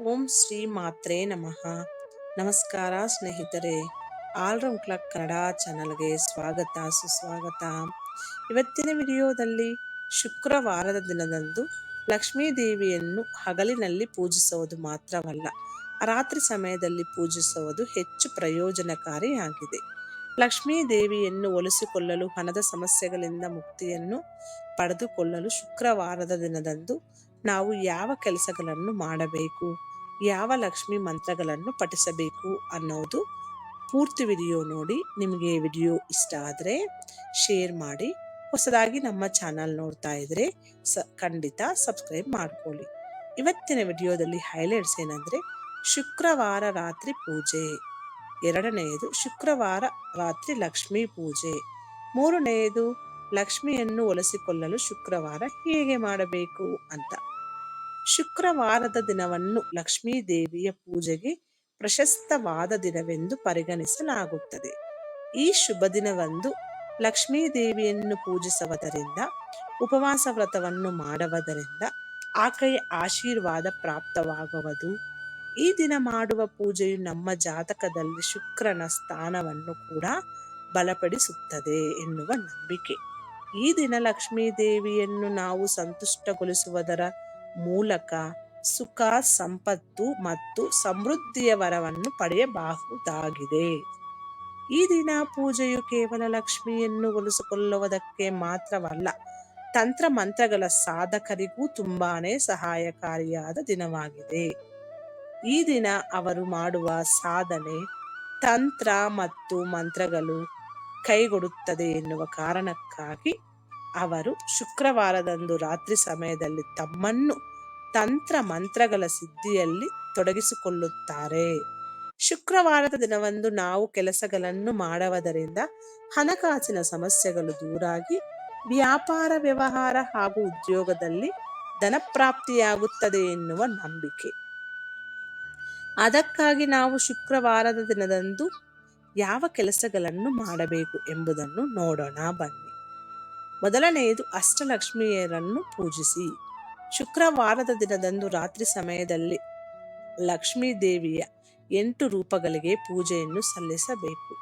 ಓಂ ಶ್ರೀ ಮಾತ್ರೆ ನಮಃ. ನಮಸ್ಕಾರ ಸ್ನೇಹಿತರೆ. ಆಲ್ರೌಂಡ್ ಕ್ಲಾಕ್ ಕನ್ನಡ ಚಾನಲ್ಗೆ ಸ್ವಾಗತ, ಸುಸ್ವಾಗತ. ಇವತ್ತಿನ ವಿಡಿಯೋದಲ್ಲಿ ಶುಕ್ರವಾರದ ದಿನದಂದು ಲಕ್ಷ್ಮೀ ದೇವಿಯನ್ನು ಹಗಲಿನಲ್ಲಿ ಪೂಜಿಸುವುದು ಮಾತ್ರವಲ್ಲ, ರಾತ್ರಿ ಸಮಯದಲ್ಲಿ ಪೂಜಿಸುವುದು ಹೆಚ್ಚು ಪ್ರಯೋಜನಕಾರಿಯಾಗಿದೆ. ಲಕ್ಷ್ಮೀ ದೇವಿಯನ್ನು ಒಲಿಸಿಕೊಳ್ಳಲು, ಹಣದ ಸಮಸ್ಯೆಗಳಿಂದ ಮುಕ್ತಿಯನ್ನು ಪಡೆದುಕೊಳ್ಳಲು ಶುಕ್ರವಾರದ ದಿನದಂದು ನಾವು ಯಾವ ಕೆಲಸಗಳನ್ನು ಮಾಡಬೇಕು? ಯಾವ ಲಕ್ಷ್ಮಿ ಮಂತ್ರಗಳನ್ನು ಪಠಿಸಬೇಕು ಅನ್ನೋದು ಪೂರ್ತಿ ವಿಡಿಯೋ ನೋಡಿ ನಿಮಗೆ ವಿಡಿಯೋ ಇಷ್ಟ ಆದರೆ ಶೇರ್ ಮಾಡಿ. ಹೊಸದಾಗಿ ನಮ್ಮ ಚಾನಲ್ ನೋಡ್ತಾ ಇದ್ರೆ ಸ, ಖಂಡಿತ ಸಬ್ಸ್ಕ್ರೈಬ್ ಮಾಡ್ಕೊಳ್ಳಿ. ಇವತ್ತಿನ ವಿಡಿಯೋದಲ್ಲಿ ಹೈಲೈಟ್ಸ್ ಏನಂದ್ರೆ ಶುಕ್ರವಾರ ರಾತ್ರಿ ಪೂಜೆ. ಎರಡನೆಯದು ಶುಕ್ರವಾರ ರಾತ್ರಿ ಲಕ್ಷ್ಮೀ ಪೂಜೆ. ಮೂರನೆಯದು ಲಕ್ಷ್ಮಿಯನ್ನು ಒಲಿಸಿಕೊಳ್ಳಲು ಶುಕ್ರವಾರ ಹೇಗೆ ಮಾಡಬೇಕು ಅಂತ. ಶುಕ್ರವಾರದ ದಿನವನ್ನು ಲಕ್ಷ್ಮೀ ದೇವಿಯ ಪೂಜೆಗೆ ಪ್ರಶಸ್ತವಾದ ದಿನವೆಂದು ಪರಿಗಣಿಸಲಾಗುತ್ತದೆ. ಈ ಶುಭ ದಿನವಂದು ಲಕ್ಷ್ಮೀ ದೇವಿಯನ್ನು ಪೂಜಿಸುವುದರಿಂದ, ಉಪವಾಸ ವ್ರತವನ್ನು ಮಾಡುವುದರಿಂದ ಆಕೆಯ ಆಶೀರ್ವಾದ ಪ್ರಾಪ್ತವಾಗುವುದು. ಈ ದಿನ ಮಾಡುವ ಪೂಜೆಯು ನಮ್ಮ ಜಾತಕದಲ್ಲಿ ಶುಕ್ರನ ಸ್ಥಾನವನ್ನು ಕೂಡ ಬಲಪಡಿಸುತ್ತದೆ ಎನ್ನುವ ನಂಬಿಕೆ. ಈ ದಿನ ಲಕ್ಷ್ಮೀ ದೇವಿಯನ್ನು ನಾವು ಸಂತುಷ್ಟಗೊಳಿಸುವುದರ ಮೂಲಕ ಸುಖ, ಸಂಪತ್ತು ಮತ್ತು ಸಮೃದ್ಧಿಯ ವರವನ್ನು ಪಡೆಯಬಹುದಾಗಿದೆ. ಈ ದಿನ ಪೂಜೆಯು ಕೇವಲ ಲಕ್ಷ್ಮಿಯನ್ನು ಒಲಿಸಿಕೊಳ್ಳುವುದಕ್ಕೆ ಮಾತ್ರವಲ್ಲ ತಂತ್ರ ಮಂತ್ರಗಳ ಸಾಧಕರಿಗೂ ತುಂಬಾನೇ ಸಹಾಯಕಾರಿಯಾದ ದಿನವಾಗಿದೆ. ಈ ದಿನ ಅವರು ಮಾಡುವ ಸಾಧನೆ ತಂತ್ರ ಮತ್ತು ಮಂತ್ರಗಳು ಕೈಗೊಡುತ್ತದೆ ಎನ್ನುವ ಕಾರಣಕ್ಕಾಗಿ ಅವರು ಶುಕ್ರವಾರದಂದು ರಾತ್ರಿ ಸಮಯದಲ್ಲಿ ತಮ್ಮನ್ನು ತಂತ್ರ ಮಂತ್ರಗಳ ಸಿದ್ಧಿಯಲ್ಲಿ ತೊಡಗಿಸಿಕೊಳ್ಳುತ್ತಾರೆ. ಶುಕ್ರವಾರದ ದಿನವಂದು ನಾವು ಕೆಲಸಗಳನ್ನು ಮಾಡುವುದರಿಂದ ಹಣಕಾಸಿನ ಸಮಸ್ಯೆಗಳು ದೂರಾಗಿ ವ್ಯಾಪಾರ ವ್ಯವಹಾರ ಹಾಗೂ ಉದ್ಯೋಗದಲ್ಲಿ ಧನಪ್ರಾಪ್ತಿಯಾಗುತ್ತದೆ ಎನ್ನುವ ನಂಬಿಕೆ. ಅದಕ್ಕಾಗಿ ನಾವು ಶುಕ್ರವಾರದ ದಿನದಂದು ಯಾವ ಕೆಲಸಗಳನ್ನು ಮಾಡಬೇಕು ಎಂಬುದನ್ನು ನೋಡೋಣ ಬನ್ನಿ. ಮೊದಲನೆಯದು ಅಷ್ಟಲಕ್ಷ್ಮಿಯರನ್ನು ಪೂಜಿಸಿ. ಶುಕ್ರವಾರದ ದಿನದಂದು ರಾತ್ರಿ ಸಮಯದಲ್ಲಿ ಲಕ್ಷ್ಮೀ ದೇವಿಯ ಎಂಟು ರೂಪಗಳಿಗೆ ಪೂಜೆಯನ್ನು ಸಲ್ಲಿಸಬೇಕು.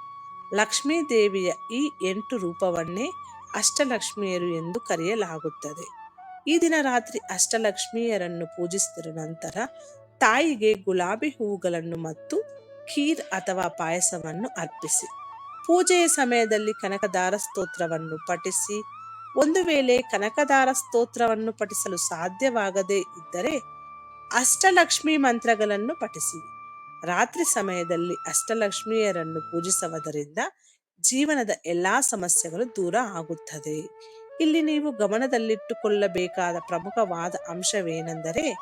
ಲಕ್ಷ್ಮೀ ದೇವಿಯ ಈ ಎಂಟು ರೂಪವನ್ನೇ ಅಷ್ಟಲಕ್ಷ್ಮಿಯರು ಎಂದು ಕರೆಯಲಾಗುತ್ತದೆ. ಈ ದಿನ ರಾತ್ರಿ ಅಷ್ಟಲಕ್ಷ್ಮಿಯರನ್ನು ಪೂಜಿಸಿದ ನಂತರ ತಾಯಿಗೆ ಗುಲಾಬಿ ಹೂವುಗಳನ್ನು ಮತ್ತು ಖೀರ್ ಅಥವಾ ಪಾಯಸವನ್ನು ಅರ್ಪಿಸಿ. ಪೂಜೆಯ ಸಮಯದಲ್ಲಿ ಕನಕದಾರ ಸ್ತೋತ್ರವನ್ನು ಪಠಿಸಿ ಒಂದು ವೇಳೆ ಕನಕದಾರ ಸ್ತೋತ್ರವನ್ನು ಪಠಿಸಲು ಸಾಧ್ಯವಾಗದೇ ಇದ್ದರೆ ಅಷ್ಟಲಕ್ಷ್ಮಿ ಮಂತ್ರಗಳನ್ನು ಪಠಿಸಿ ರಾತ್ರಿ ಸಮಯದಲ್ಲಿ ಅಷ್ಟಲಕ್ಷ್ಮಿಯರನ್ನು ಪೂಜಿಸುವುದರಿಂದ ಜೀವನದ ಎಲ್ಲಾ ಸಮಸ್ಯೆಗಳು ದೂರ ಆಗುತ್ತದೆ. ಇಲ್ಲಿ ನೀವು ಗಮನದಲ್ಲಿಟ್ಟುಕೊಳ್ಳಬೇಕಾದ ಪ್ರಮುಖವಾದ ಅಂಶವೇನೆಂದರೆ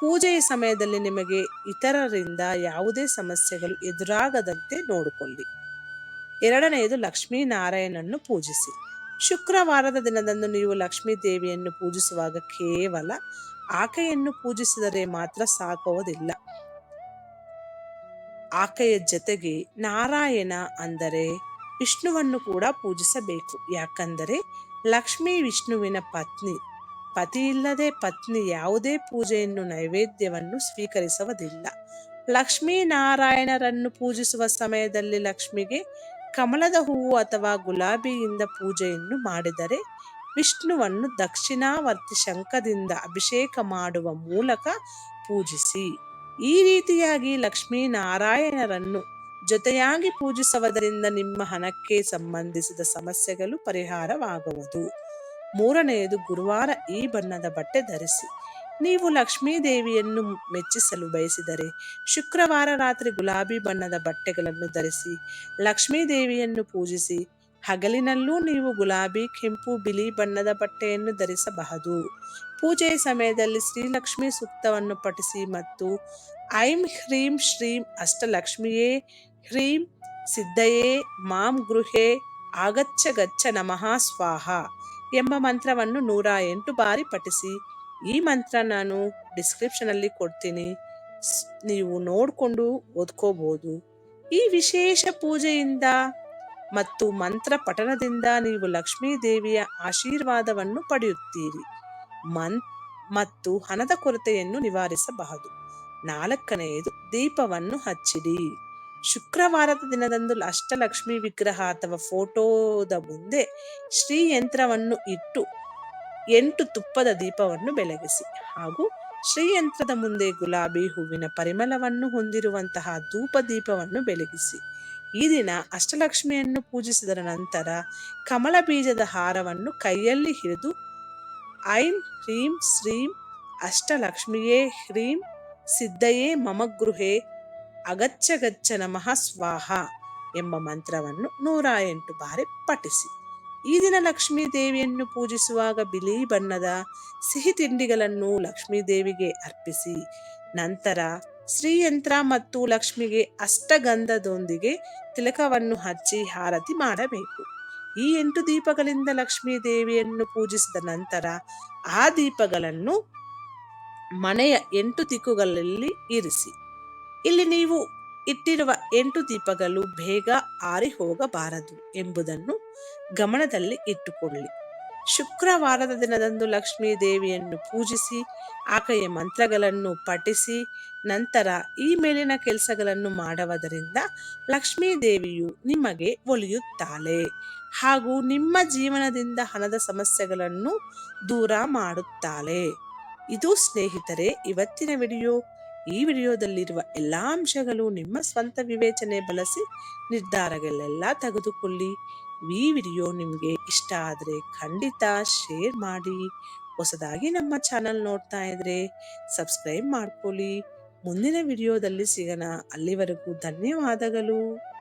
ಪೂಜೆಯ ಸಮಯದಲ್ಲಿ ನಿಮಗೆ ಇತರರಿಂದ ಯಾವುದೇ ಸಮಸ್ಯೆಗಳು ಎದುರಾಗದಂತೆ ನೋಡಿಕೊಳ್ಳಿ. ಎರಡನೆಯದು ಲಕ್ಷ್ಮೀನಾರಾಯಣನ್ನು ಪೂಜಿಸಿ. ಶುಕ್ರವಾರದ ದಿನದಂದು ನೀವು ಲಕ್ಷ್ಮೀ ದೇವಿಯನ್ನು ಪೂಜಿಸುವಾಗ ಕೇವಲ ಆಕೆಯನ್ನು ಪೂಜಿಸಿದರೆ ಮಾತ್ರ ಸಾಕುವುದಿಲ್ಲ ಆಕೆಯ ಜೊತೆಗೆ ನಾರಾಯಣ ಅಂದರೆ ವಿಷ್ಣುವನ್ನು ಕೂಡ ಪೂಜಿಸಬೇಕು. ಯಾಕಂದರೆ ಲಕ್ಷ್ಮೀ ವಿಷ್ಣುವಿನ ಪತ್ನಿ, ಪತಿ ಇಲ್ಲದೆ ಪತ್ನಿ ಯಾವುದೇ ಪೂಜೆಯನ್ನು ನೈವೇದ್ಯವನ್ನು ಸ್ವೀಕರಿಸುವುದಿಲ್ಲ. ಲಕ್ಷ್ಮೀ ನಾರಾಯಣರನ್ನು ಪೂಜಿಸುವ ಸಮಯದಲ್ಲಿ ಲಕ್ಷ್ಮಿಗೆ ಕಮಲದ ಹೂವು ಅಥವಾ ಗುಲಾಬಿಯಿಂದ ಪೂಜೆಯನ್ನು ಮಾಡಿದರೆ ವಿಷ್ಣುವನ್ನು ದಕ್ಷಿಣಾವರ್ತಿ ಶಂಖದಿಂದ ಅಭಿಷೇಕ ಮಾಡುವ ಮೂಲಕ ಪೂಜಿಸಿ. ಈ ರೀತಿಯಾಗಿ ಲಕ್ಷ್ಮೀನಾರಾಯಣರನ್ನು ಜೊತೆಯಾಗಿ ಪೂಜಿಸುವುದರಿಂದ ನಿಮ್ಮ ಹಣಕ್ಕೆ ಸಂಬಂಧಿಸಿದ ಸಮಸ್ಯೆಗಳು ಪರಿಹಾರವಾಗುವುದು. ಮೂರನೆಯದು, ಗುರುವಾರ ಈ ಬಣ್ಣದ ಬಟ್ಟೆ ಧರಿಸಿ. ನೀವು ಲಕ್ಷ್ಮೀ ದೇವಿಯನ್ನು ಮೆಚ್ಚಿಸಲು ಬಯಸಿದರೆ ಶುಕ್ರವಾರ ರಾತ್ರಿ ಗುಲಾಬಿ ಬಣ್ಣದ ಬಟ್ಟೆಗಳನ್ನು ಧರಿಸಿ ಲಕ್ಷ್ಮೀದೇವಿಯನ್ನು ಪೂಜಿಸಿ ಹಗಲಿನಲ್ಲೂ ನೀವು ಗುಲಾಬಿ, ಕೆಂಪು, ಬಿಳಿ ಬಣ್ಣದ ಬಟ್ಟೆಯನ್ನು ಧರಿಸಬಹುದು. ಪೂಜೆಯ ಸಮಯದಲ್ಲಿ ಶ್ರೀಲಕ್ಷ್ಮಿ ಸೂಕ್ತವನ್ನು ಪಠಿಸಿ ಮತ್ತು ಐಂ ಹ್ರೀಂ ಶ್ರೀಂ ಅಷ್ಟಲಕ್ಷ್ಮಿಯೇ ಹ್ರೀಂ ಸಿದ್ಧಯೇ ಮಾಂ ಗೃಹೆ ಆಗಚ್ಚ ಗಚ್ಚ ನಮಃ ಸ್ವಾಹ ಎಂಬ ಮಂತ್ರವನ್ನು ನೂರ ಎಂಟು ಬಾರಿ ಪಠಿಸಿ ಈ ಮಂತ್ರ ನಾನು ಡಿಸ್ಕ್ರಿಪ್ಷನಲ್ಲಿ ಕೊಡ್ತೀನಿ. ನೀವು ನೋಡಿಕೊಂಡು ಓದ್ಕೋಬಹುದು ಈ ವಿಶೇಷ ಪೂಜೆಯಿಂದ ಮತ್ತು ಮಂತ್ರ ಪಠನದಿಂದ ನೀವು ಲಕ್ಷ್ಮೀ ದೇವಿಯ ಆಶೀರ್ವಾದವನ್ನು ಪಡೆಯುತ್ತೀರಿ. ಮನ್, ಮತ್ತು ಹಣದ ಕೊರತೆಯನ್ನು ನಿವಾರಿಸಬಹುದು. ನಾಲ್ಕನೆಯದು, ದೀಪವನ್ನು ಹಚ್ಚಿಡಿ. ಶುಕ್ರವಾರದ ದಿನದಂದು ಅಷ್ಟಲಕ್ಷ್ಮಿ ವಿಗ್ರಹ ಅಥವಾ ಫೋಟೋದ ಮುಂದೆ ಶ್ರೀಯಂತ್ರವನ್ನು ಇಟ್ಟು ಎಂಟು ತುಪ್ಪದ ದೀಪವನ್ನು ಬೆಳಗಿಸಿ ಹಾಗೂ ಶ್ರೀಯಂತ್ರದ ಮುಂದೆ ಗುಲಾಬಿ ಹೂವಿನ ಪರಿಮಳವನ್ನು ಹೊಂದಿರುವಂತಹ ಧೂಪ ದೀಪವನ್ನು ಬೆಳಗಿಸಿ. ಈ ದಿನ ಅಷ್ಟಲಕ್ಷ್ಮಿಯನ್ನು ಪೂಜಿಸಿದ ನಂತರ ಕಮಲ ಬೀಜದ ಹಾರವನ್ನು ಕೈಯಲ್ಲಿ ಹಿಡಿದು ಐಂ ಹ್ರೀಂ ಶ್ರೀಂ ಅಷ್ಟಲಕ್ಷ್ಮಿಯೇ ಹ್ರೀಂ ಸಿದ್ಧಯೇ ಮಮ ಗೃಹೆ ಅಗಚ್ಚಗಚ್ಚ ನಮಃ ಸ್ವಾಹ ಎಂಬ ಮಂತ್ರವನ್ನು ನೂರ ಎಂಟು ಬಾರಿ ಪಠಿಸಿ. ಈ ದಿನ ಲಕ್ಷ್ಮೀ ದೇವಿಯನ್ನು ಪೂಜಿಸುವಾಗ ಬಿಳಿ ಬಣ್ಣದ ಸಿಹಿ ತಿಂಡಿಗಳನ್ನು ಲಕ್ಷ್ಮೀ ದೇವಿಗೆ ಅರ್ಪಿಸಿ, ನಂತರ ಶ್ರೀಯಂತ್ರ ಮತ್ತು ಲಕ್ಷ್ಮಿಗೆ ಅಷ್ಟಗಂಧದೊಂದಿಗೆ ತಿಲಕವನ್ನು ಹಚ್ಚಿ ಹಾರತಿ ಮಾಡಬೇಕು. ಈ ಎಂಟು ದೀಪಗಳಿಂದ ಲಕ್ಷ್ಮೀ ದೇವಿಯನ್ನು ಪೂಜಿಸಿದ ನಂತರ ಆ ದೀಪಗಳನ್ನು ಮನೆಯ ಎಂಟು ದಿಕ್ಕುಗಳಲ್ಲಿ ಇರಿಸಿ. ಇಲ್ಲಿ ನೀವು ಇಟ್ಟಿರುವ ಎಂಟು ದೀಪಗಳು ಬೇಗ ಆರಿ ಹೋಗಬಾರದು ಎಂಬುದನ್ನು ಗಮನದಲ್ಲಿ ಇಟ್ಟುಕೊಳ್ಳಿ. ಶುಕ್ರವಾರದ ದಿನದಂದು ಲಕ್ಷ್ಮೀ ದೇವಿಯನ್ನು ಪೂಜಿಸಿ, ಆಕೆಯ ಮಂತ್ರಗಳನ್ನು ಪಠಿಸಿ, ನಂತರ ಈ ಮೇಲಿನ ಕೆಲಸಗಳನ್ನು ಮಾಡುವುದರಿಂದ ಲಕ್ಷ್ಮೀ ದೇವಿಯು ನಿಮಗೆ ಒಲಿಯುತ್ತಾಳೆ ಹಾಗೂ ನಿಮ್ಮ ಜೀವನದಿಂದ ಹಣದ ಸಮಸ್ಯೆಗಳನ್ನು ದೂರ ಮಾಡುತ್ತಾಳೆ. ಇದು ಸ್ನೇಹಿತರೆ, ಇವತ್ತಿನ ವಿಡಿಯೋ. ಈ ವಿಡಿಯೋದಲ್ಲಿರುವ ಎಲ್ಲ ಅಂಶಗಳು ನಿಮ್ಮ ಸ್ವಂತ ವಿವೇಚನೆ ಬಳಸಿ ನಿರ್ಧಾರಗಳೆಲ್ಲ ತೆಗೆದುಕೊಳ್ಳಿ. ಈ ವಿಡಿಯೋ ನಿಮಗೆ ಇಷ್ಟ ಆದರೆ ಖಂಡಿತ ಶೇರ್ ಮಾಡಿ. ಹೊಸದಾಗಿ ನಮ್ಮ ಚಾನಲ್ ನೋಡ್ತಾ ಇದ್ರೆ ಸಬ್ಸ್ಕ್ರೈಬ್ ಮಾಡ್ಕೊಳ್ಳಿ. ಮುಂದಿನ ವಿಡಿಯೋದಲ್ಲಿ ಸಿಗೋಣ. ಅಲ್ಲಿವರೆಗೂ ಧನ್ಯವಾದಗಳು.